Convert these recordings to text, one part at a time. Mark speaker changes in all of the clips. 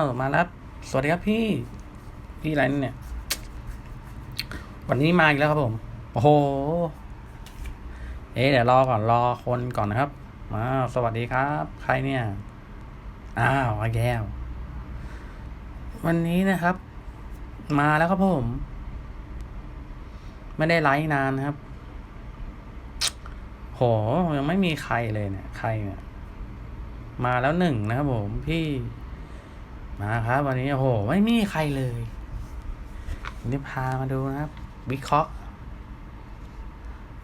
Speaker 1: เออมาแล้วสวัสดีครับพี่ พี่ไรเนี่ย วันนี้มาอีกแล้วครับผม โอ้โห เอ๊ะเดี๋ยวรอก่อนรอคนก่อนนะครับ มาสวัสดีครับ ใครเนี่ย อ้าวอแก้ว วันนี้นะครับ มาแล้วครับผม ไม่ได้ไลฟ์นานนะครับ โหยังไม่มีใครเลยเนี่ย ใครเนี่ย มาแล้วหนึ่งนะครับผมพี่ มาครับ วันนี้โอ้โหไม่มีใครเลยวันนี้พามาดูนะครับ วิเคราะห์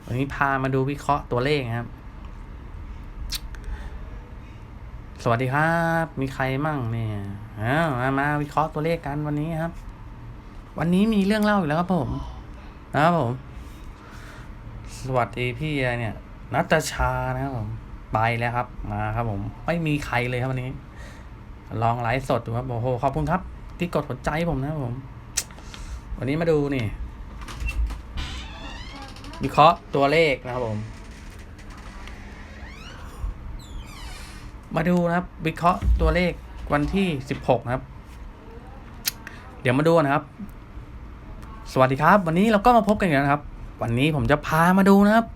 Speaker 1: วันนี้พามาดูวิเคราะห์ตัวเลขครับ สวัสดีครับ มีใครมั่งเนี่ยอ้ามามาวิเคราะห์ตัวเลขกันวันนี้ครับ วันนี้มีเรื่องเล่าอีกแล้วครับผม นะครับผม สวัสดีพี่เนี่ยนัตชานะครับผมไปแล้วครับ มาครับผม ไม่มีใครเลยครับวันนี้ ลองไลฟ์สดดูครับโอ้โหขอบคุณครับ ที่กดหัวใจผมนะครับผม วันนี้มาดูนี่วิเคราะห์ตัวเลขนะครับผม มาดูนะครับวิเคราะห์ตัวเลขวันที่สิบหกนะครับ เดี๋ยวมาดูนะครับ สวัสดีครับ วันนี้เราก็มาพบกันอีกแล้วนะครับ วันนี้ผมจะพามาดูนะครับ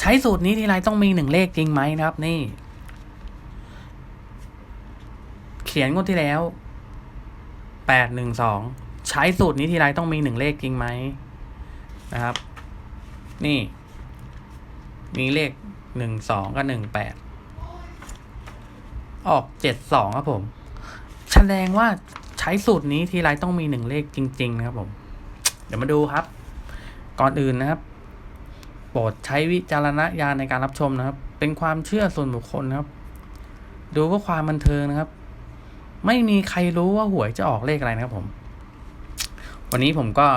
Speaker 1: ใช้สูตรนี้ทีไรต้องมีหนึ่งเลขจริงไหมนะครับ นี่ เขียนงวดที่แล้วแปดหนึ่งสองใช้สูตรนี้ทีไรต้องมีหนึ่งเลขจริงไหมนะครับ นี่ มีเลขหนึ่งสองกับหนึ่งแปดออกเจ็ดสองครับผมแสดงว่าใช้สูตรนี้ทีไรต้องมีหนึ่งเลขจริง ๆ นะครับผม เดี๋ยวมาดูครับ ก่อนอื่นนะครับโปรดใช้วิจารณญาณในการรับชมนะครับ เป็นความเชื่อส่วนบุคคลนะครับ ดูเพื่อความบันเทิงนะครับ ไม่มีใครรู้ว่าหวยจะออกเลขอะไรนะครับผม วันนี้ผมก็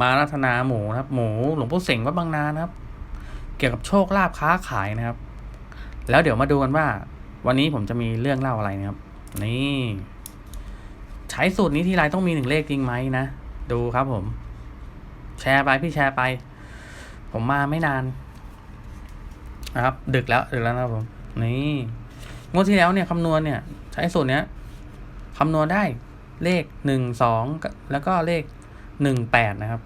Speaker 1: มารัตนาหมูนะครับ หมูหลวงปู่เสงวัดบางนานะครับ เกี่ยวกับโชคลาภค้าขายนะครับ แล้วเดี๋ยวมาดูกันว่า วันนี้ผมจะมีเรื่องเล่าอะไรนะครับ นี่ ใช้สูตรนี้ที่ไรต้องมีหนึ่งเลขจริงไหมนะ ดูครับผม แชร์ไปพี่แชร์ไป ผมมาไม่นานนะครับ ดึกแล้วดึกแล้วนะครับผม นี่งวดที่แล้วเนี่ยคำนวณเนี่ย ใช้สูตรเนี้ย คำนวณได้เลขหนึ่งสองแล้วก็เลขหนึ่งแปดนะครับ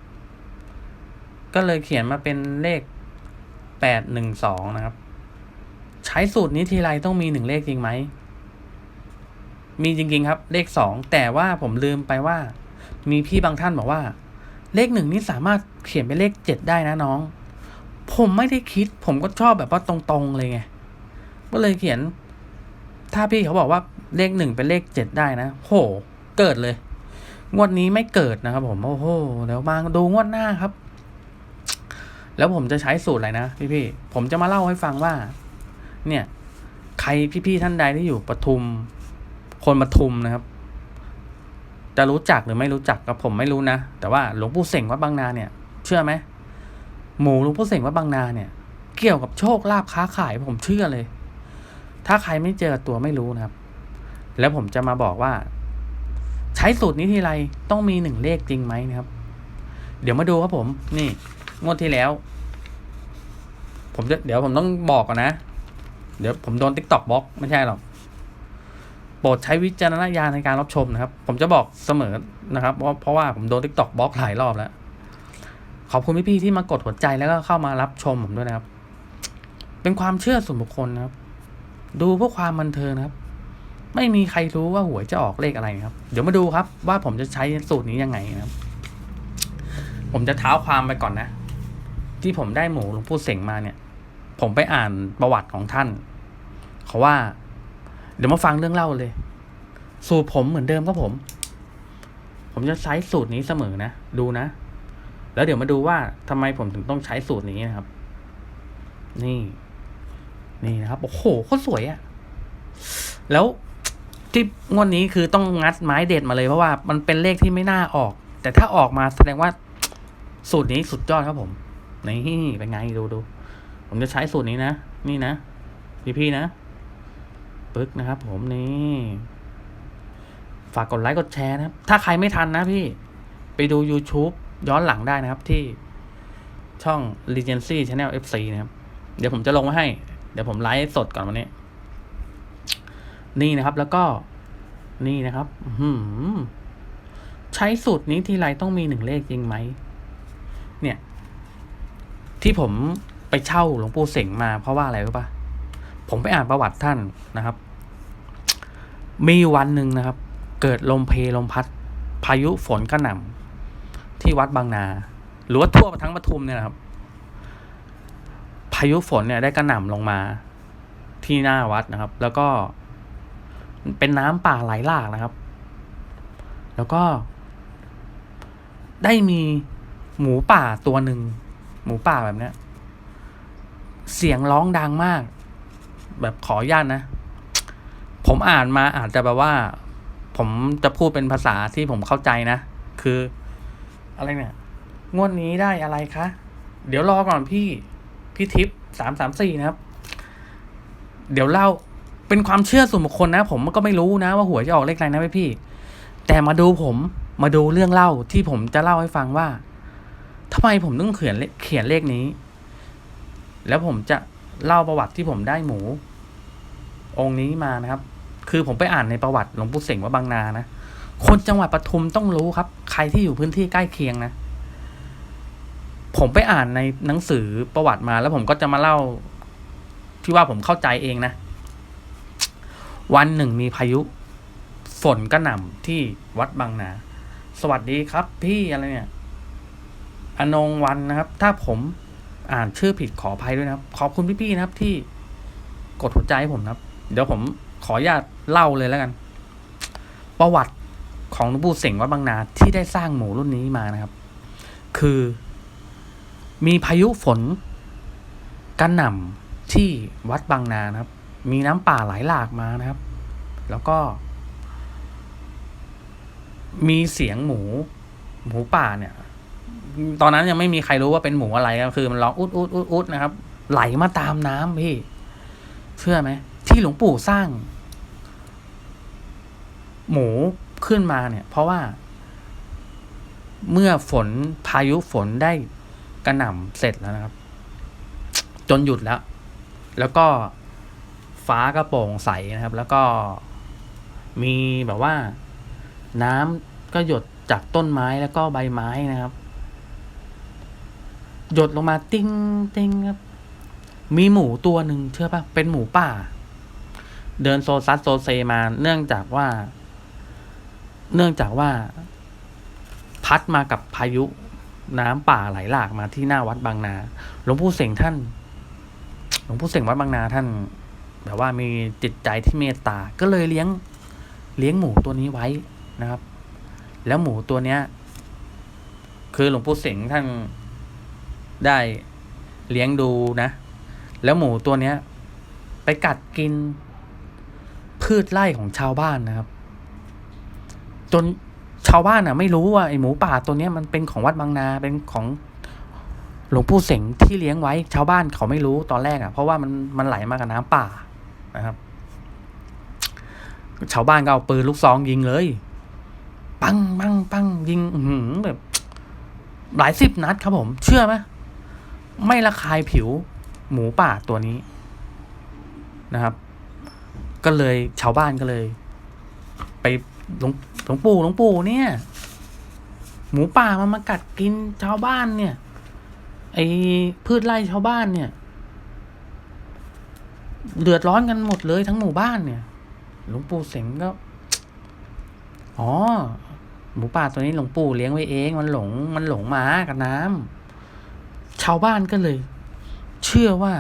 Speaker 1: ก็เลยเขียนมาเป็นเลขแปดหนึ่งสองนะครับ ใช้สูตรนี้ทีไรต้องมีหนึ่งเลขจริงไหม มีจริง ๆ ครับ เลขสองแต่ว่าผมลืมไปว่า มีพี่บางท่านบอกว่า เลขหนึ่งนี่สามารถเขียนเป็นเลขเจ็ดได้นะน้อง ผมไม่ได้คิด ผมก็ชอบแบบว่าตรงๆเลยไง ก็เลยเขียน ถ้าพี่เขาบอกว่า เลขหนึ่งเป็นเลขเจ็ดได้นะโห เกิดเลย งวดนี้ไม่เกิดนะครับ ผมโอ้โหเดี๋ยวมาดูงวดหน้าครับ แล้วผมจะใช้สูตรอะไรนะพี่ๆผมจะมาเล่าให้ฟังว่า เนี่ย ใครพี่ๆท่านใดที่อยู่ปทุม คนปทุมนะครับ จะรู้จักหรือไม่รู้จักกับผมไม่รู้นะแต่ว่าหลวงปู่เสงวัดบางนาเนี่ย เชื่อไหมหมูหลวงปู่เสงวัดบางนาเนี่ย เกี่ยวกับโชคลาภค้าขายผมเชื่อเลย ถ้าใครไม่เจอตัวไม่รู้นะครับ แล้วผมจะมาบอกว่า ใช้สูตรนี้ทีไรต้องมีหนึ่งเลขจริงไหมนะครับ เดี๋ยวมาดูครับผม นี่ งวดที่แล้ว ผมจะเดี๋ยวผมต้องบอกก่อนนะ เดี๋ยวผมโดนติ๊กต็อกบล็อกไม่ใช่หรอกโปรดใช้วิจารณญาณในการรับชมนะครับ ผมจะบอกเสมอนะครับเพราเพราะว่าผมโดนติ๊กต็อกบล็อกหลายรอบแล้ว ขอบคุณพี่ๆที่มากดหัวใจแล้วก็เข้ามารับชมผมด้วยนะครับ เป็นความเชื่อส่วนบุคคลนะครับ ดูเพื่อความบันเทิงนะครับ ไม่มีใครรู้ว่าหวยจะออกเลขอะไรนะครับ เดี๋ยวมาดูครับ ว่าผมจะใช้สูตรนี้ยังไงนะครับ ผมจะเท้าความไปก่อนนะ ที่ผมได้หมูหลวงปู่เสงมาเนี่ย ผมไปอ่านประวัติของท่านเขาว่า เดี๋ยวมาฟังเรื่องเล่าเลย สูตรผมเหมือนเดิมครับผม ผมจะใช้สูตรนี้เสมอนะดูนะ แล้วเดี๋ยวมาดูว่าทำไมผมถึงต้องใช้สูตรนี้นะครับ นี่ นี่นะครับโอ้โหโคตรสวยอะแล้ว ที่งวดนี้คือต้องงัดไม้เด็ดมาเลยเพราะว่ามันเป็นเลขที่ไม่น่าออก แต่ถ้าออกมาแสดงว่า สูตรนี้สุดยอดครับผมนี่เป็นไงดูดูผมจะใช้สูตรนี้นะ นี่นะพี่พี่ๆนะปึ๊กนะครับ ผมนี่ฝากกดไลค์กดแชร์นะครับ ถ้าใครไม่ทันนะพี่ ไปดู YouTube ย้อนหลังได้นะครับที่ช่อง Regency Channel FC นะครับ เดี๋ยวผมจะลงไว้ให้ เดี๋ยวผมไลฟ์สดก่อนวันนี้ นี่นะครับแล้วก็นี่นะครับหือใช้สูตรนี้ทีไรต้องมีหนึ่งเลขจริงไหม เนี่ย ที่ผมไปเช่าหลวงปู่เสงมาเพราะว่าอะไรรู้ปะผมไปอ่านประวัติท่านนะครับ มีวันหนึ่งนะครับ เกิดลมเพลลมพัด พายุฝนกระหน่ำที่วัดบางนา หรือว่าทั่วทั้งปทุมเนี่ยนะครับ พายุฝนเนี่ยได้กระหน่ำลงมาที่หน้าวัดนะครับ แล้วก็ เป็นน้ำป่าไหลหลากนะครับ แล้วก็ ได้มีหมูป่าตัวหนึ่งหมูป่าแบบเนี้ย เสียงร้องดังมาก แบบขออนุญาตนะ ผมอ่านมาอาจจะแบบว่า ผมจะพูดเป็นภาษาที่ผมเข้าใจนะ คือ อะไรเนี่ยงวดนี้ได้อะไรคะ เดี๋ยวรอก่อนพี่ พี่ทิพย์สามสามสี่นะครับ เดี๋ยวเล่า เป็นความเชื่อส่วนบุคคลนะ ผมก็ไม่รู้นะ ว่าหวยจะออกเลขอะไรนะพี่พี่แต่มาดูผมมาดูเรื่องเล่าที่ผมจะเล่าให้ฟังว่าทำไมผมต้องเขียนเลเขียนเลขนี้ แล้วผมจะเล่าประวัติที่ผมได้หมู องค์นี้มานะครับ คือผมไปอ่านในประวัติหลวงปู่เสงว่าบางนานะคนจังหวัดปทุมต้องรู้ครับ ใครที่อยู่พื้นที่ใกล้เคียงนะผมไปอ่านในหนังสือประวัติมาแล้วผมก็จะมาเล่า ที่ว่าผมเข้าใจเองนะ วันหนึ่งมีพายุฝนกระหน่ำที่วัดบางนา สวัสดีครับพี่อะไรเนี่ย อนงวันนะครับ ถ้าผมอ่านชื่อผิดขออภัยด้วยนะครับ ขอบคุณพี่ๆนะครับที่กดหัวใจให้ผมนะครับ เดี๋ยวผมขออนุญาตเล่าเลยแล้วกัน ประวัติของหลวงปู่เสงวัดบางนาที่ได้สร้างหมูรุ่นนี้มานะครับ คือมีพายุฝนกระหน่ำที่วัดบางนานะครับ มีน้ำป่าไหลหลากมานะครับ แล้วก็ มีเสียงหมู หมูป่าเนี่ย ตอนนั้นยังไม่มีใครรู้ว่าเป็นหมูอะไรก็คือ มันร้องอุดอุดอุดอุดนะครับ ไหลมาตามน้ำพี่เชื่อไหมที่หลวงปู่สร้าง หมูขึ้นมาเนี่ย เพราะว่า เมื่อฝนพายุฝนได้กระหน่ำเสร็จแล้วนะครับ จนหยุดแล้ว แล้วก็ ฟ้าก็โปร่งใสนะครับ แล้วก็มีแบบว่า น้ำก็หยดจากต้นไม้แล้วก็ใบไม้นะครับ หยดลงมาติ้งติ้งครับ มีหมูตัวหนึ่งเชื่อปะเป็นหมูป่า เดินโซซัสโซเซมา เนื่องจากว่า เนื่องจากว่า พัดมากับพายุน้ำป่าไหลหลากมาที่หน้าวัดบางนา หลวงปู่เสงท่าน หลวงปู่เสงวัดบางนาท่าน แบบว่ามีจิตใจที่เมตตา ก็เลยเลี้ยงเลี้ยงหมูตัวนี้ไว้นะครับ แล้วหมูตัวเนี้ย คือหลวงปู่เสงท่านได้เลี้ยงดูนะ แล้วหมูตัวเนี้ย ไปกัดกิน พืชไร่ของชาวบ้านนะครับ จนชาวบ้านอะ ไม่รู้ว่าไอหมูป่าตัวเนี้ยมันเป็นของวัดบางนาเป็นของหลวงปู่เสงที่เลี้ยงไว้ ชาวบ้านเขาไม่รู้ตอนแรกอะเพราะว่ามันมันไหลมากับน้ำป่า นะครับชาวบ้านก็เอาปืนลูกซองยิงเลย ปังปังปังยิงหืแบบ หลายสิบนัดครับผม เชื่อไหมไม่ระคายผิวหมูป่าตัวนี้นะครับ ก็เลยชาวบ้านก็เลย ไปหลวงหลวงปู่หลวงปู่เนี่ย หมูป่ามันมากัดกินชาวบ้านเนี่ย ไอพืชไร่ชาวบ้านเนี่ย เดือดร้อนกันหมดเลยทั้งหมู่บ้านเนี่ย หลวงปู่เสงก็ อ๋อ หมูป่าตัวนี้หลวงปู่เลี้ยงไว้เอง มันหลง มันหลงมากับน้ำชาวบ้านก็เลย เชื่อว่า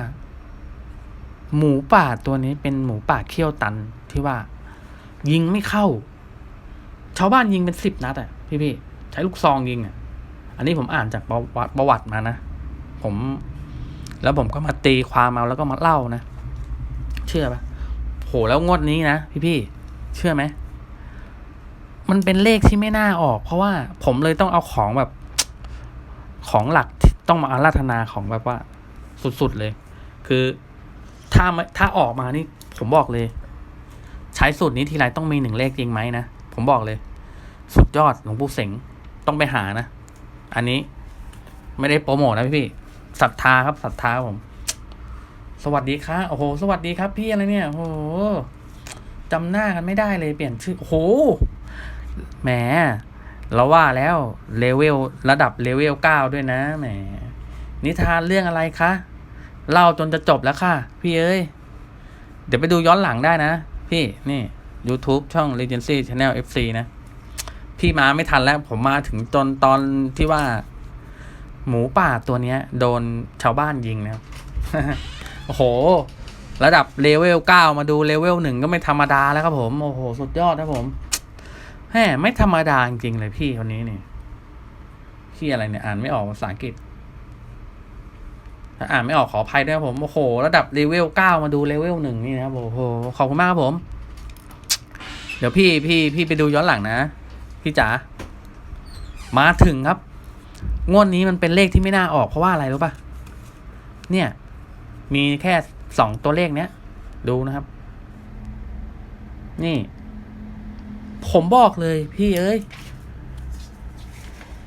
Speaker 1: หมูป่าตัวนี้เป็นหมูป่าเขี้ยวตันที่ว่า ยิงไม่เข้า ชาวบ้านยิงเป็นสิบนัดอะพี่พี่ใช้ลูกซองยิงอะ อันนี้ผมอ่านจากประวัติประวัติมานะ ผม แล้วผมก็มาตีความเอาแล้วก็มาเล่านะ เชื่อปะโหแล้วงวดนี้นะพี่พี่ๆเชื่อไหมมันเป็นเลขที่ไม่น่าออก เพราะว่าผมเลยต้องเอาของแบบ ของหลักที่ต้องมาอาราธนาของแบบว่า สุดๆเลย คือถ้าถ้าออกมานี่ ผมบอกเลย ใช้สูตรนี้ทีไรต้องมีหนึ่งเลขจริงไหมนะผมบอกเลย สุดยอดหลวงปู่เสงต้องไปหานะ อันนี้ไม่ได้โปรโมทนะพี่พี่ๆศรัทธาครับศรัทธาผม สวัสดีครับโอ้โห สวัสดีครับพี่อะไรเนี่ย โอ้โหจจำหน้ากันไม่ได้เลยเปลี่ยนชื่อ โอ้โห แหม เราว่าแล้วเลเวลระดับเลเวลเก้าด้วยนะ แหม นิทานเรื่องอะไรคะ เล่าจนจะจบแล้วค่ะ พี่เอ้ย เดี๋ยวไปดูย้อนหลังได้นะ พี่ นี่ YouTube ช่อง Regency Channel FC นะ พี่มาไม่ทันแล้ว ผมมาถึงตอนตอนที่ว่า หมูป่าตัวเนี้ย โดนชาวบ้านยิงนะครับ โอ้โห ระดับเลเวลเก้ามาดูเลเวลหนึ่งก็ไม่ธรรมดาแล้วครับผม โอ้โห สุดยอดครับผมแหมไม่ธรรมดาจริงๆเลยพี่คนนี้นี่พี่อะไรเนี่ย อ่านไม่ออกภาษาอังกฤษถ้าอ่านไม่ออกขออภัยด้วยครับผม โอ้โห ระดับเลเวลเก้ามาดูเลเวลหนึ่งนี่นะครับโอ้โห ขอบคุณมากครับผม เดี๋ยวพี่พี่พี่ไปดูย้อนหลังนะ พี่จ๋า มาถึงครับ งวดนี้มันเป็นเลขที่ไม่น่าออกเพราะว่าอะไรรู้ปะเนี่ย มีแค่สองตัวเลขเนี้ย ดูนะครับ นี่ ผมบอกเลยพี่เอ้ย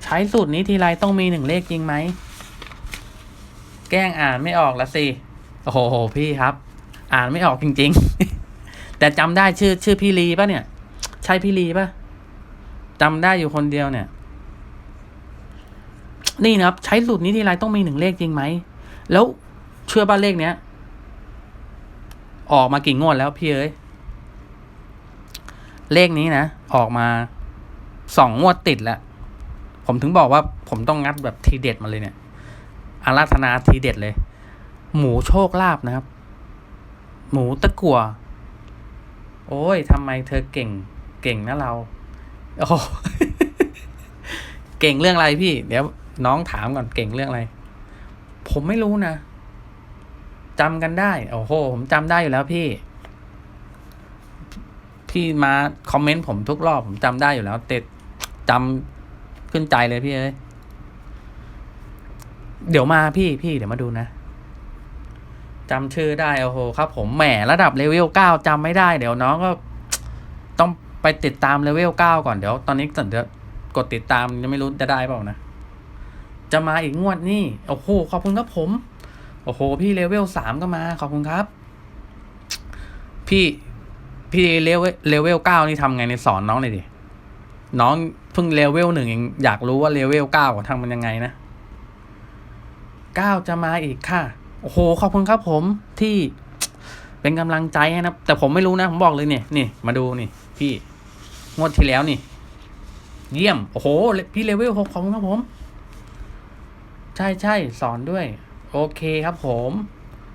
Speaker 1: ใช้สูตรนี้ทีไรต้องมีหนึ่งเลขจริงไหม แกล้งอ่านไม่ออกละสิ โอ้โห พี่ครับ อ่านไม่ออกจริง ๆ แต่จำได้ชื่อชื่อพี่ลีปะเนี่ย ใช่พี่ลีปะจำได้อยู่คนเดียวเนี่ย นี่นะครับ ใช้สูตรนี้ทีไรต้องมีหนึ่งเลขจริงไหม แล้ว เชื่อป่ะเลขเนี้ย ออกมากี่งวดแล้วพี่เอ้ย เลขนี้นะ ออกมาสองงวดติดแล้ว ผมถึงบอกว่าผมต้องงัดแบบทีเด็ดมาเลยเนี่ย อาราธนาทีเด็ดเลย หมูโชคลาภนะครับ หมูตะกัว โอ้ยทำไมเธอเก่ง เก่งนะเรา โอ้เก่งเรื่องอะไรพี่ เดี๋ยวน้องถามก่อนเก่งเรื่องอะไร ผมไม่รู้นะ จำกันได้ โอ้โห ผมจำได้อยู่แล้วพี่ พี่มาคอมเมนต์ผมทุกรอบผมจำได้อยู่แล้วเต็ดจำขึ้นใจเลยพี่เอ้ยเดี๋ยวมาพี่พี่เดี๋ยวมาดูนะจำชื่อได้โอ้โหครับ ผมแหมระดับเลเวลเก้าจำไม่ได้ เดี๋ยวน้องก็ต้องไปติดตามเลเวลเก้าก่อนเดี๋ยว ตอนนี้เดี๋ยวกดติดตามยังไม่รู้จะได้เปล่านะ จะมาอีกงวดนี่โอ้โหขอบคุณครับผม โอ้โห พี่เลเวลสามก็มา ขอบคุณครับ พี่พี่เลเวลเลเวลเก้านี่ทำไงในสอนน้องหน่อยดิ น้องเพิ่งเลเวลหนึ่งเองอยากรู้ว่าเลเวลเก้าทำมันยังไงนะเก้าจะมาอีกค่ะ โอ้โห ขอบคุณครับผมที่เป็นกำลังใจให้นะ แต่ผมไม่รู้นะ ผมบอกเลยเนี่ยนี่ มาดูนี่ พี่งวดที่แล้วนี่ เยี่ยม โอ้โห พี่เลเวลหกขอบคุณครับผม ใช่ใช่สอนด้วย โอเคครับผม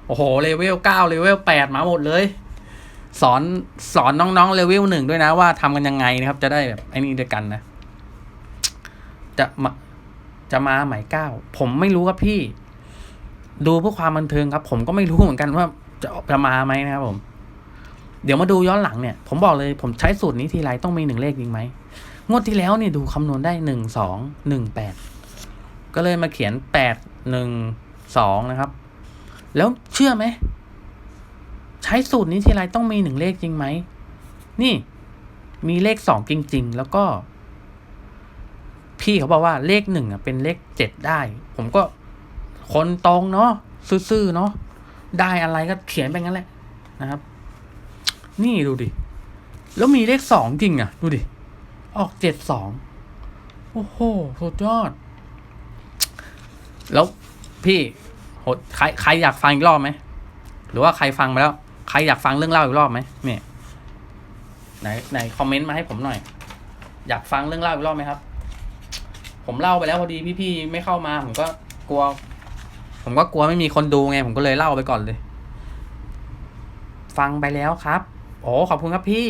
Speaker 1: โอ้โหเลเวลเก้าเลเวลแปดมาหมดเลย สอนสอนน้องๆเลเวลหนึ่งด้วยนะว่าทำกันยังไงนะครับ จะได้แบบไอ้นี่ด้วยกันนะ จะมาจะมาหมายเก้าผมไม่รู้ครับพี่ ดูเพื่อความบันเทิงครับ ผมก็ไม่รู้เหมือนกันว่าจะจะมาไหมนะครับผม เดี๋ยวมาดูย้อนหลังเนี่ย ผมบอกเลย ผมใช้สูตรนี้ทีไรต้องมีหนึ่งเลขจริงไหมงวดที่แล้วเนี่ยดูคำนวณได้หนึ่งสองหนึ่งแปดก็เลยมาเขียนแปดหนึ่ง สองนะครับ แล้วเชื่อไหม ใช้สูตรนี้ทีไรต้องมีหนึ่งเลขจริงไหม นี่มีเลขสองจริง ๆ แล้วก็ พี่เขาบอกว่าเลขหนึ่งอะเป็นเลขเจ็ดได้ ผมก็คนตรงเนาะซื่อๆเนาะได้อะไรก็เขียนไปงั้นแหละนะครับ นี่ดูดิ แล้วมีเลขสองจริงอะ ดูดิ ออกเจ็ดสองโอ้โหสุดยอด แล้วพี่ โหใครใครอยากฟังอีกรอบไหมหรือว่าใครฟังไปแล้ว ใครอยากฟังเรื่องเล่าอีกรอบไหมเนี่ยไหนไหนคอมเมนต์มาให้ผมหน่อย อยากฟังเรื่องเล่าอีกรอบไหมครับ ผมเล่าไปแล้วพอดีพี่ๆไม่เข้ามา ผมก็กลัว ผมก็กลัวไม่มีคนดูไง ผมก็เลยเล่าไปก่อนเลย ฟังไปแล้วครับโอ้ขอบคุณครับพี่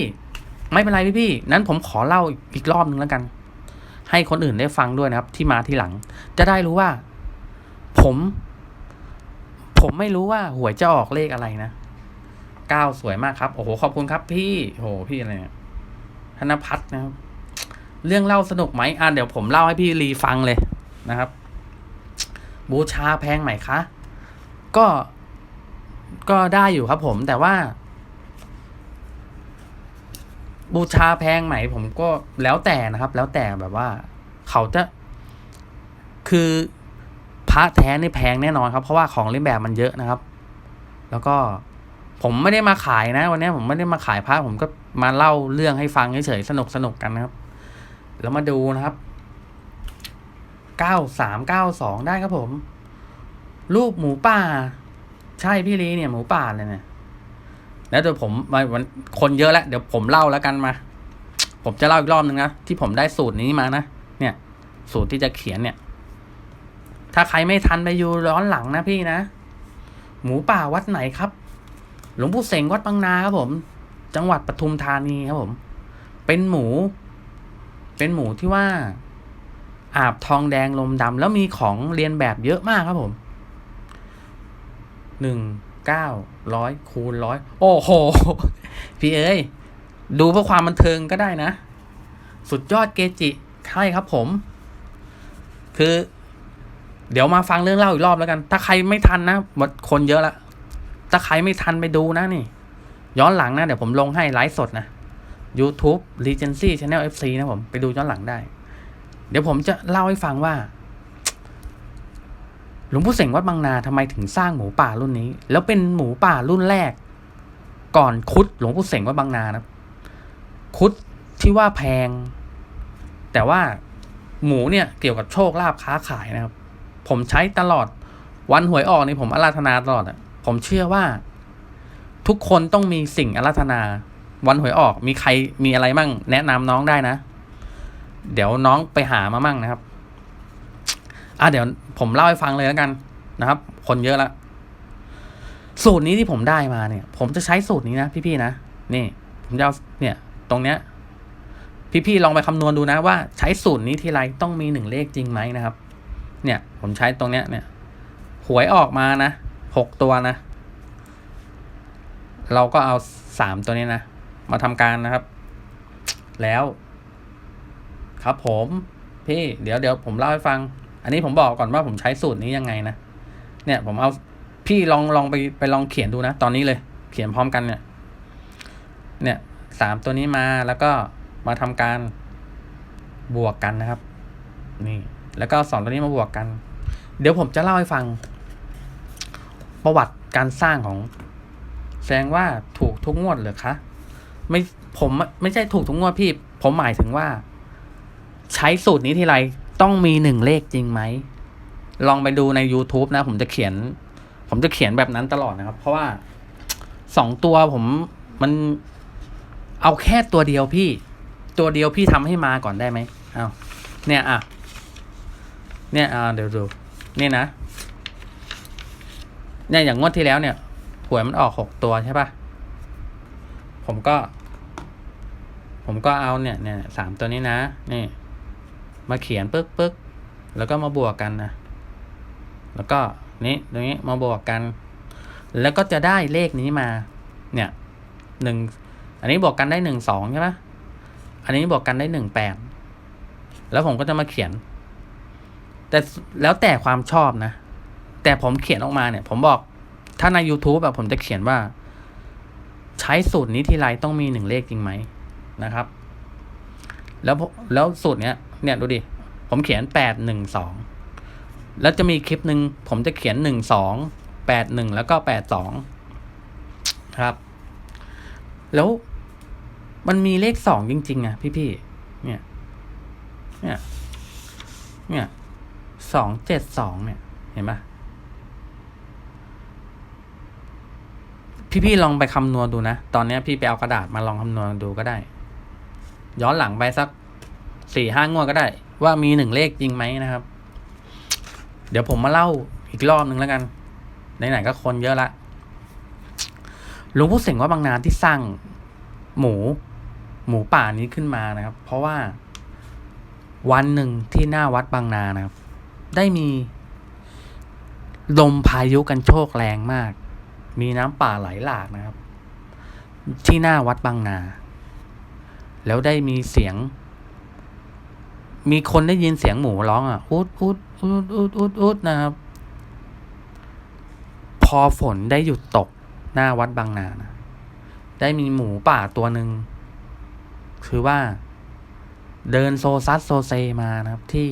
Speaker 1: ไม่เป็นไรพี่พี่นั้นผมขอเล่าอีกรอบหนึ่งแล้วกัน ให้คนอื่นได้ฟังด้วยนะครับ ที่มาที่หลัง จะได้รู้ว่า ผม ผมไม่รู้ว่าหวยจะออกเลขอะไรนะเก้าสวยมากครับ โอ้โห ขอบคุณครับพี่โอ้โหพี่อะไรเนี่ยธนพัฒน์นะครับ เรื่องเล่าสนุกไหมอะเดี๋ยวผมเล่าให้พี่รีฟังเลยนะครับ บูชาแพงไหมคะ ก็ก็ได้อยู่ครับผมแต่ว่า บูชาแพงไหม ผมก็แล้วแต่นะครับ แล้วแต่แบบว่า เขาจะคือ พระแท้นี่แพงแน่นอนครับ เพราะว่าของเล่นแบบมันเยอะนะครับ แล้วก็ผมไม่ได้มาขายนะ วันนี้ผมไม่ได้มาขายพระผมก็มาเล่าเรื่องให้ฟังเฉยๆสนุกสนุกกันนะครับ แล้วมาดูนะครับเก้าสามเก้าสองได้ครับผม รูปหมูป่า ใช่พี่ลีเนี่ยหมูป่าเลยเนี่ยแล้วเดี๋ยวผมมาวันคนเยอะแล้วเดี๋ยวผมเล่าแล้วกันมา ผมจะเล่าอีกรอบหนึ่งนะที่ผมได้สูตรนี้มานะเนี่ย สูตรที่จะเขียนเนี่ย ถ้าใครไม่ทันไปอยู่ร้อนหลังนะพี่นะ หมูป่าวัดไหนครับ หลวงปู่เสงวัดบางนาครับผม จังหวัดปทุมธานีครับผม เป็นหมู เป็นหมูที่ว่า อาบทองแดงลมดำแล้วมีของเรียนแบบเยอะมากครับผมหนึ่งเก้าร้อยคูณร้อยโอ้โห พี่เอ้ย ดูเพื่อความบันเทิงก็ได้นะ สุดยอดเกจิ ใช่ครับผม คือ เดี๋ยวมาฟังเรื่องเล่าอีกรอบแล้วกัน ถ้าใครไม่ทันนะหมดคนเยอะละ ถ้าใครไม่ทันไปดูนะนี่ ย้อนหลังนะ เดี๋ยวผมลงให้ไลฟ์สดนะ YouTube Regency Channel FC นะผม ไปดูย้อนหลังได้ เดี๋ยวผมจะเล่าให้ฟังว่า หลวงพ่อเสงวัดบางนาทำไมถึงสร้างหมูป่ารุ่นนี้ แล้วเป็นหมูป่ารุ่นแรก ก่อนคุดหลวงพ่อเสงวัดบางนานะคุดที่ว่าแพง แต่ว่าหมูเนี่ยเกี่ยวกับโชคลาภค้าขายนะครับ ผมใช้ตลอด วันหวยออกนี่ผมอาราธนาตลอดอะผมเชื่อว่า ทุกคนต้องมีสิ่งอาราธนา วันหวยออกมีใครมีอะไรมั่ง แนะนำน้องได้นะ เดี๋ยวน้องไปหามามั่งนะครับ อะเดี๋ยวผมเล่าให้ฟังเลยแล้วกันนะครับ คนเยอะละสูตรนี้ที่ผมได้มาเนี่ย ผมจะใช้สูตรนี้นะพี่ๆนะนี่ ผมจะเอาเนี่ย ตรงเนี้ย พี่ๆลองไปคำนวณดูนะว่าใช้สูตรนี้ทีไรต้องมีหนึ่งเลขจริงไหมนะครับ เนี่ย ผมใช้ตรงเนี้ยเนี่ย หวยออกมานะหกตัวนะ เราก็เอาสามตัวนี้นะ มาทำการนะครับ แล้ว ครับผมพี่เดี๋ยวเดี๋ยวผมเล่าให้ฟัง อันนี้ผมบอกก่อนว่าผมใช้สูตรนี้ยังไงนะ เนี่ยผมเอาพี่ลองลองไปไปลองเขียนดูนะ ตอนนี้เลย เขียนพร้อมกันเนี่ย เนี่ยสามตัวนี้มาแล้วก็มาทำการบวกกันนะครับ นี่ แล้วก็สองตัวนี้มาบวกกัน เดี๋ยวผมจะเล่าให้ฟัง ประวัติการสร้างของ แสดงว่าถูกทุกงวดเหรือคะไม่ผมไม่ใช่ถูกทุกงวดพี่ ผมหมายถึงว่า ใช้สูตรนี้ทีไรต้องมีหนึ่งเลขจริงไหม ลองไปดูใน YouTube นะ ผมจะเขียน ผมจะเขียนแบบนั้นตลอดนะครับ เพราะว่าสองตัวผมมันเอาแค่ตัวเดียวพี่ ตัวเดียวพี่ทำให้มาก่อนได้ไหมเอาเนี่ยอะ เนี่ยอ่าเดี๋ยวดูนี่นะเนี่ยอย่างงวดที่แล้วเนี่ยหวยมันออกหกตัวใช่ปะผมก็ ผมก็เอาเนี่ยเนี่ยสามตัวนี้นะ นี่ มาเขียนปึ๊กปึ๊กแล้วก็มาบวกกันนะ แล้วก็นี้ตรงนี้มาบวกกัน แล้วก็จะได้เลขนี้มา เนี่ยหนึ่งอันนี้บวกกันได้หนึ่งสองใช่ไหมอันนี้บวกกันได้หนึ่งแปดแล้วผมก็จะมาเขียน แต่แล้วแต่ความชอบนะ แต่ผมเขียนออกมาเนี่ย ผมบอกถ้าใน YouTube แบบผมจะเขียนว่า ใช้สูตรนี้ทีไรต้องมีหนึ่งเลขจริงไหมนะครับ แล้วแล้วสูตรเนี้ย เนี่ยดูดิ ผมเขียนแปดหนึ่งสองแล้วจะมีคลิปหนึ่งผมจะเขียนหนึ่งสองแปดหนึ่งแล้วก็แปดสองครับ แล้วมันมีเลขสองจริง ๆ อะ พี่ๆเนี่ย เนี่ย เนี่ย สองเจ็ดสองเนี่ย เห็นปะพี่ๆลองไปคำนวณดูนะ ตอนนี้พี่ไปเอากระดาษมาลองคำนวณดูก็ได้ ย้อนหลังไปสักสี่ห้างวดก็ได้ ว่ามีหนึ่งเลขจริงไหมนะครับ เดี๋ยวผมมาเล่าอีกรอบหนึ่งแล้วกันไหนๆก็คนเยอะละหลวงพ่อเสงว่าบางนาที่สร้างหมู หมูป่านี้ขึ้นมานะครับ เพราะว่าวันหนึ่งที่หน้าวัดบางนานะครับ ได้มี ลมพายุกันโชกแรงมาก มีน้ำป่าไหลหลากนะครับ ที่หน้าวัดบางนา แล้วได้มีเสียง มีคนได้ยินเสียงหมูร้องอะอุดอุดอุดอุดอุดอุดนะครับ พอฝนได้หยุดตกหน้าวัดบางนานะได้มีหมูป่าตัวหนึ่งคือว่าเดินโซซัสโซเซมานะครับที่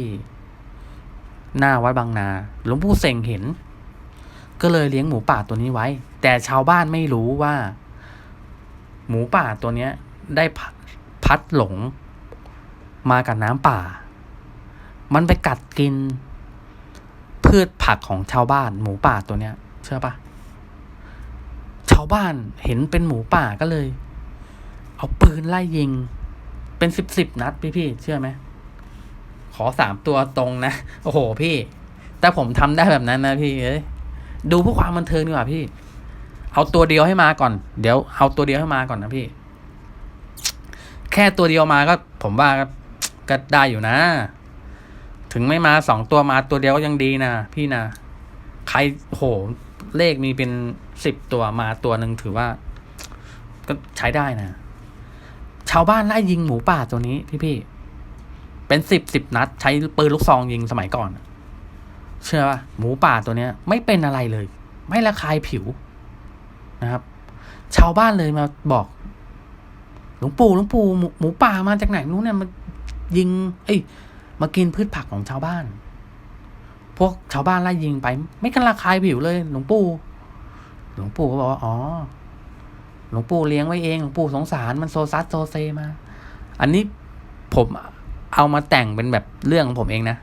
Speaker 1: หน้าวัดบางนา หลวงปู่เสงเห็น ก็เลยเลี้ยงหมูป่าตัวนี้ไว้ แต่ชาวบ้านไม่รู้ว่า หมูป่าตัวเนี้ยได้พัดหลง มากับน้ำป่า มันไปกัดกิน พืชผักของชาวบ้านหมูป่าตัวเนี้ย เชื่อปะชาวบ้านเห็นเป็นหมูป่าก็เลย เอาปืนไล่ยิง เป็นสิบสิบนัดพี่พี่เชื่อไหม ขอสามตัวตรงนะ โอ้โหพี่ แต่ผมทำได้แบบนั้นนะพี่เอ้ยดูเพื่อความบันเทิงดีกว่าพี่ เอาตัวเดียวให้มาก่อน เดี๋ยวเอาตัวเดียวให้มาก่อนนะพี่ แค่ตัวเดียวมาก็ ผมว่าก็ได้อยู่นะ ถึงไม่มาสองตัวมาตัวเดียวก็ยังดีนะพี่นะ ใครโห เลขมีเป็นสิบตัวมาตัวหนึ่งถือว่า ก็ใช้ได้นะ ชาวบ้านไล่ยิงหมูป่าตัวนี้พี่พี่ เป็นสิบสิบนัด ใช้ปืนลูกซองยิงสมัยก่อน เชื่อป่ะหมูป่าตัวเนี้ย ไม่เป็นอะไรเลย ไม่ระคายผิวนะครับ ชาวบ้านเลยมาบอกหลวงปู่หลวงปู่หมูหมูป่ามาจากไหนไม่รู้นเนี่ยมันยิง เอ้ย มากินพืชผักของชาวบ้าน พวกชาวบ้านไล่ยิงไป ไม่กันระคายผิวเลย หลวงปู่หลวงปู่ก็บอกว่าอ๋อหลวงปู่เลี้ยงไว้เองหลวงปู่สงสารมันโซซัสโซเซมา อันนี้ผม เอามาแต่งเป็นแบบเรื่องของผมเองนะ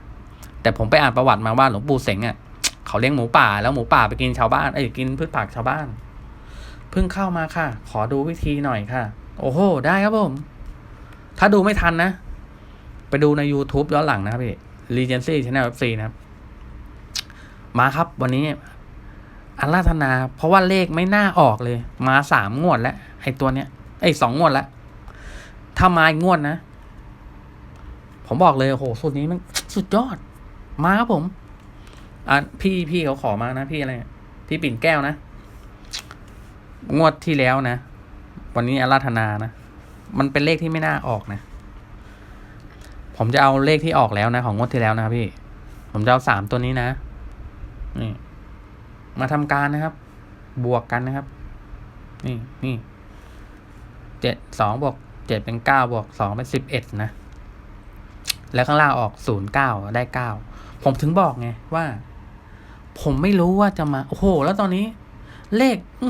Speaker 1: แต่ผมไปอ่านประวัติมาว่าหลวงปู่เสงอะเขาเลี้ยงหมูป่าแล้วหมูป่าไปกินชาวบ้านเอ้ยกินพืชผักชาวบ้าน เพิ่งเข้ามาค่ะ ขอดูวิธีหน่อยค่ะ โอ้โห ได้ครับผม ถ้าดูไม่ทันนะ ไปดูใน YouTube ย้อนหลังนะครับพี่ Regency Channel FC นะครับ มาครับวันนี้อันราธนา เพราะว่าเลขไม่น่าออกเลย มาสามงวดแล้วไอ้ตัวเนี้ยไอ้สองงวดแล้วถ้ามาอีกงวดนะ ผมบอกเลยโอ้โหสูตรนี้มันสุดยอด มาครับผมอะพี่พี่เขาขอมานะพี่อะไรพี่ปิ่นแก้วนะ งวดที่แล้วนะ วันนี้อาราธนานะ มันเป็นเลขที่ไม่น่าออกนะ ผมจะเอาเลขที่ออกแล้วนะ ของงวดที่แล้วนะครับพี่ ผมจะเอาสามตัวนี้นะ นี่ มาทำการนะครับ บวกกันนะครับ นี่นี่เจ็ดสองบวกเจ็ดเป็นเก้าบวกสองเป็นสิบเอ็ดนะ แล้วข้างล่างออกศูนย์เก้าได้เก้าผมถึงบอกไงว่า ผมไม่รู้ว่าจะมา โอ้โห แล้วตอนนี้ เลข อื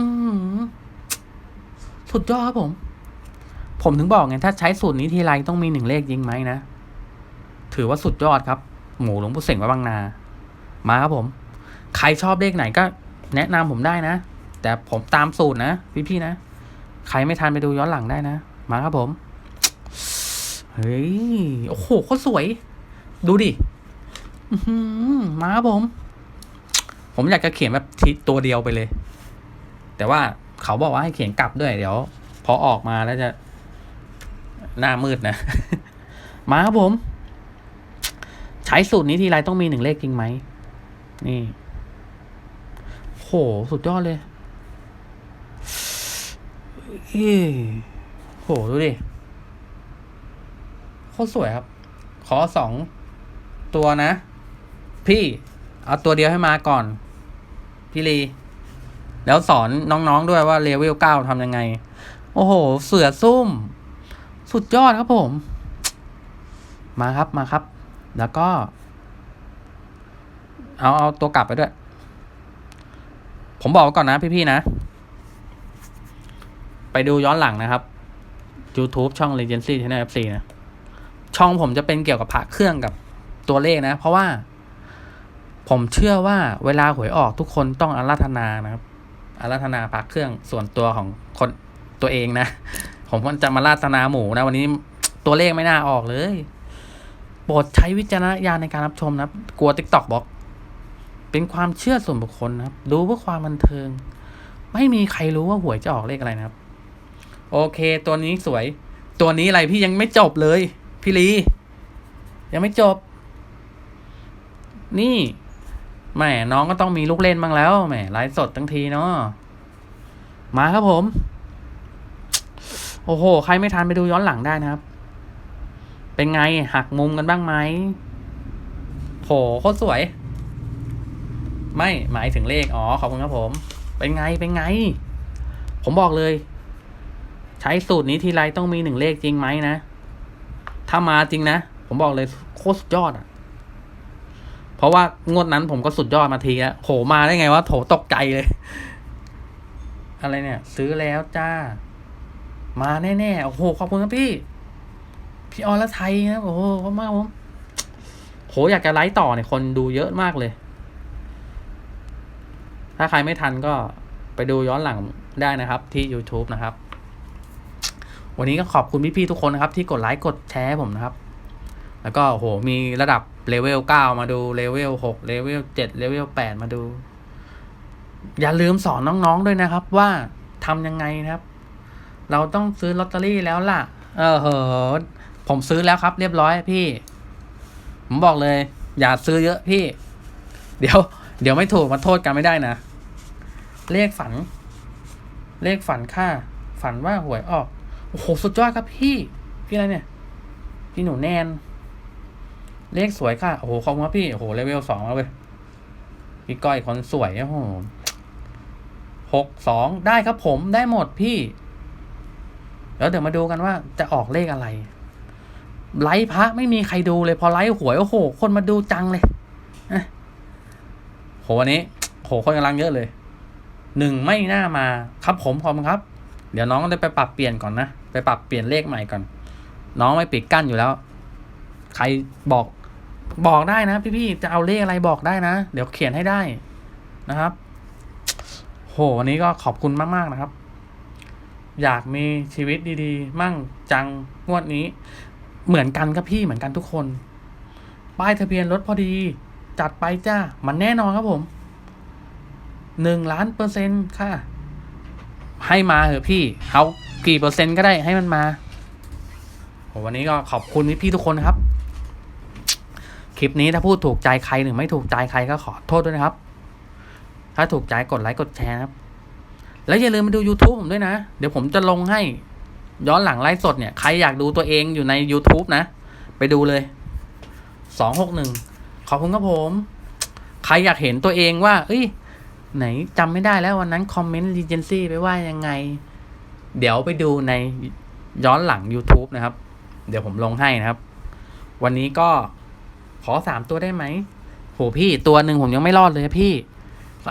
Speaker 1: สุดยอดครับผม ผมถึงบอกไงถ้าใช้สูตรนี้ทีไรต้องมีหนึ่งเลขยิงไหมนะ ถือว่าสุดยอดครับ หมูหลวงปู่เสงวัดบางนา มาครับผม ใครชอบเลขไหนก็ แนะนำผมได้นะ แต่ผมตามสูตรนะพี่ๆนะ ใครไม่ทันไปดูย้อนหลังได้นะ มาครับผม เฮ้ย โอ้โหโคตรสวย ดูดิมาครับผม ผมอยากจะเขียนแบบทีตัวเดียวไปเลย แต่ว่าเขาบอกว่าให้เขียนกลับด้วย เดี๋ยว พอออกมาแล้วจะ หน้ามืดนะ มาครับผม ใช้สูตรนี้ทีไรต้องมีหนึ่งเลขจริงไหม นี่ โห สุดยอดเลย เอ้โห ดูดิ คตรสวยครับ ขอสองตัวนะ พี่ เอาตัวเดียวให้มาก่อน พี่ลี แล้วสอนน้องๆด้วยว่าเลเวลเก้าทำยังไง โอ้โห เสือซุ่ม สุดยอดครับผม มาครับมาครับ แล้วก็ เอาเอาตัวกลับไปด้วย ผมบอกไว้ก่อนนะพี่ๆนะ ไปดูย้อนหลังนะครับ YouTube ช่อง Regency Channel FC นะ ช่องผมจะเป็นเกี่ยวกับพระเครื่องกับตัวเลขนะ เพราะว่า ผมเชื่อว่าเวลาหวยออกทุกคนต้องอาราธนานะครับอาราธนาพระเครื่องส่วนตัวของคนตัวเองนะ ผมก็จะมาราธนาหมูนะ วันนี้ตัวเลขไม่น่าออกเลยโปรดใช้วิจารณญาณในการรับชมนะครับ กลัว TikTok บอก เป็นความเชื่อส่วนบุคคลนะครับ ดูเพื่อความบันเทิง ไม่มีใครรู้ว่าหวยจะออกเลขอะไรนะครับ โอเค ตัวนี้สวย ตัวนี้อะไรพี่ยังไม่จบเลย พี่ลี ยังไม่จบ นี่แหมน้องก็ต้องมีลูกเล่นบ้างแล้วแหมไลฟ์สดทั้งทีเนาะมาครับผม โอ้โห ใครไม่ทันไปดูย้อนหลังได้นะครับ เป็นไงหักมุมกันบ้างไหมโหโคตรสวย ไม่หมายถึงเลขอ๋อขอบคุณครับผม เป็นไงเป็นไง ผมบอกเลย ใช้สูตรนี้ทีไรต้องมีหนึ่งเลขจริงไหมนะ ถ้ามาจริงนะ ผมบอกเลยโคตรสุดยอดอะ เพราะว่างวดนั้นผมก็สุดยอดมาทีแล้วโหมาได้ไงวะโถตกใจเลย อะไรเนี่ย ซื้อแล้วจ้า มาแน่ๆโอ้โหขอบคุณครับพี่ พี่ออรไทยนะครับโอ้โหขอบมากผมโหอยากจะไลฟ์ต่อเนี่ยคนดูเยอะมากเลย ถ้าใครไม่ทันก็ไปดูย้อนหลังได้นะครับที่ YouTube นะครับ วันนี้ก็ขอบคุณพี่ๆทุกคนนะครับ ที่กดไลค์กดแชร์ผมนะครับ แล้วก็โหมีระดับเลเวลเก้ามาดูเลเวลหกเลเวลเจ็ดเลเวลแปดมาดู อย่าลืมสอนน้องๆด้วยนะครับ ว่าทำยังไงนะครับ เราต้องซื้อลอตเตอรี่แล้วล่ะ เออเหอผมซื้อแล้วครับ เรียบร้อยพี่ ผมบอกเลย อย่าซื้อเยอะพี่ เดี๋ยว เดี๋ยวไม่ถูกมาโทษกันไม่ได้นะ เลขฝัน เลขฝันค่า ฝันว่าหวยออก อ้โห สุดยอดครับพี่ พี่อะไรเนี่ย พี่หนูแนน เลขสวยค่ะ โอ้โห ขอบคุณครับพี่ โอ้โห เลเวลสองแล้วเว้ย พี่ก้อยคนสวยโอ้โหหกสองได้ครับผม ได้หมดพี่ แล้วเดี๋ยวมาดูกันว่าจะออกเลขอะไร ไลฟ์พระไม่มีใครดูเลย พอไลฟ์หวยโอ้โห คนมาดูจังเลยโหวันนี้โหคนกำลังเยอะเลย หนึ่งไม่น่ามา ครับผมขอบคุณครับ เดี๋ยวน้องได้ไปปรับเปลี่ยนก่อนนะ ไปปรับเปลี่ยนเลขใหม่ก่อน น้องไม่ปิดกั้นอยู่แล้ว ใครบอกบอกได้นะ พี่ๆจะเอาเลขอะไรบอกได้นะ เดี๋ยวเขียนให้ได้นะครับ โหวันนี้ก็ขอบคุณมากๆนะครับ อยากมีชีวิตดีๆ มั่งจังงวดนี้ เหมือนกันครับพี่เหมือนกันทุกคน ป้ายทะเบียนรถพอดี จัดไปจ้า มันแน่นอนครับผมหนึ่งล้านเปอร์เซ็นต์ค่ะ ให้มาเถอะพี่เอากี่เปอร์เซ็นต์ก็ได้ให้มันมาวันนี้ก็ขอบคุณพี่ๆทุกคนครับ คลิปนี้ถ้าพูดถูกใจใครหรือไม่ถูกใจใครก็ขอโทษด้วยนะครับ ถ้าถูกใจกดไลค์กดแชร์ครับ แล้วอย่าลืมมาดู YouTube ผมด้วยนะ เดี๋ยวผมจะลงให้ ย้อนหลังไลฟ์สดเนี่ย ใครอยากดูตัวเองอยู่ใน YouTube นะ ไปดูเลย สองหกหนึ่งขอบคุณครับผม ใครอยากเห็นตัวเองว่า เอ้ย ไหนจำไม่ได้แล้ววันนั้นคอมเมนต์รีเจนซี่ไปว่ายังไง เดี๋ยวไปดูในย้อนหลัง YouTube นะครับ เดี๋ยวผมลงให้นะครับ วันนี้ก็ขอสามตัวได้ไหมโหพี่ตัวหนึ่งผมยังไม่รอดเลยพี่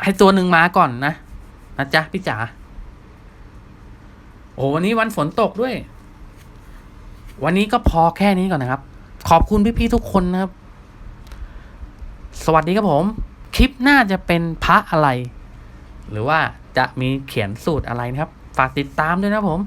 Speaker 1: ให้ตัวหนึ่งมาก่อนนะนะจ๊ะพี่จ๋าโอ้วันนี้วันฝนตกด้วย วันนี้ก็พอแค่นี้ก่อนนะครับ ขอบคุณพี่ๆทุกคนนะครับ สวัสดีครับผม คลิปหน้าจะเป็นพระอะไร หรือว่าจะมีเขียนสูตรอะไรนะครับ ฝากติดตามด้วยนะผม